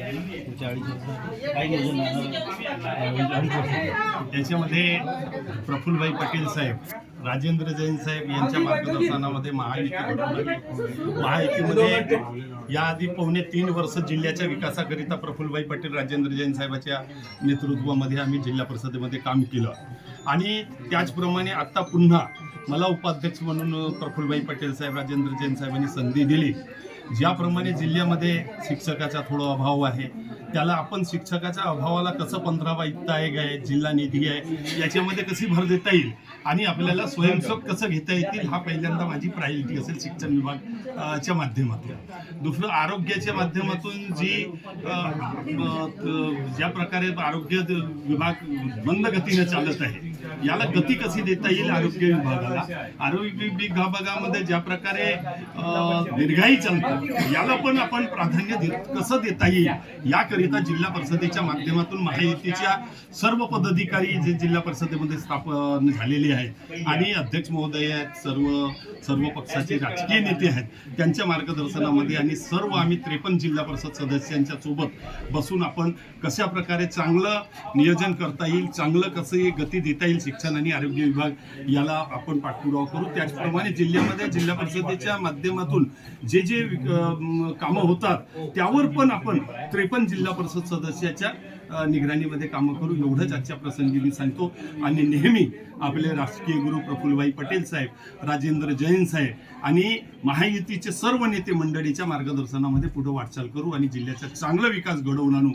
पुढच्या अडीच काही अडीच याच्यामध्ये प्रफुल्लभाई पटेल साहेब राजेंद्र जैन साहेब यांच्या मार्गदर्शनामध्ये महायुती घडवून महायुतीमध्ये याआधी पावणे तीन वर्ष जिल्ह्याच्या विकासाकरिता प्रफुल्लभाई पटेल राजेंद्र जैन साहेबाच्या नेतृत्वामध्ये आम्ही जिल्हा परिषदेमध्ये काम केलं. आणि त्याचप्रमाणे आत्ता पुन्हा मला उपाध्यक्ष म्हणून प्रफुल्लभाई पटेल साहेब राजेंद्र जैन साहेबांनी संधी दिली. ज्याप्रमाणे जिल्ह्यामध्ये शिक्षकाचा थोडा अभाव आहे त्याला आपण शिक्षकाच्या अभावाला कसं पंधरावा इत्ता एक आहे जिल्हा निधी आहे याच्यामध्ये कशी भर देता येईल आणि आपल्याला स्वयंसेवक कसं घेता येतील हा पहिल्यांदा माझी प्रायोरिटी असेल शिक्षण विभाग च्या माध्यमातून. दुसरं आरोग्याच्या माध्यमातून जी ज्या प्रकारे आरोग्य विभाग मंद गतीने चालत आहे याला गती कशी देता येईल आरोग्य विभागाला? आरोग्य विभागामध्ये ज्या प्रकारे दीर्घाई चालतो याला पण आपण प्राधान्य कसं देता येईल? याकरिता जिल्हा परिषदेच्या माध्यमातून महायुतीच्या सर्व पदाधिकारी जे जिल्हा परिषदेमध्ये स्थापन झालेले आहेत आणि अध्यक्ष महोदय आहेत सर्व सर्व पक्षाचे राजकीय नेते आहेत त्यांच्या मार्गदर्शनामध्ये आणि सर्व आम्ही त्रेपन्न जिल्हा परिषद सदस्यांच्या सोबत बसून आपण कशा प्रकारे चांगलं नियोजन करता येईल चांगलं कसं गती देता येईल येईल शिक्षण आणि आरोग्य विभाग याला आपण पाठपुरावा करू. त्याचप्रमाणे जिल्ह्यामध्ये जिल्हा परिषदेच्या माध्यमातून जे जे कामं होतात त्यावर पण आपण त्रेपन्न जिल्हा परिषद सदस्याच्या निगराणीमध्ये कामं करू. एवढंच आजच्या प्रसंगी मी सांगतो. आणि नेहमी आपले राजकीय गुरु प्रफुल्लभाई पटेल साहेब राजेंद्र जैन साहेब आणि महायुतीचे सर्व नेते मंडळीच्या मार्गदर्शनामध्ये पुढे वाटचाल करू आणि जिल्ह्याचा चांगला विकास घडवून आणू.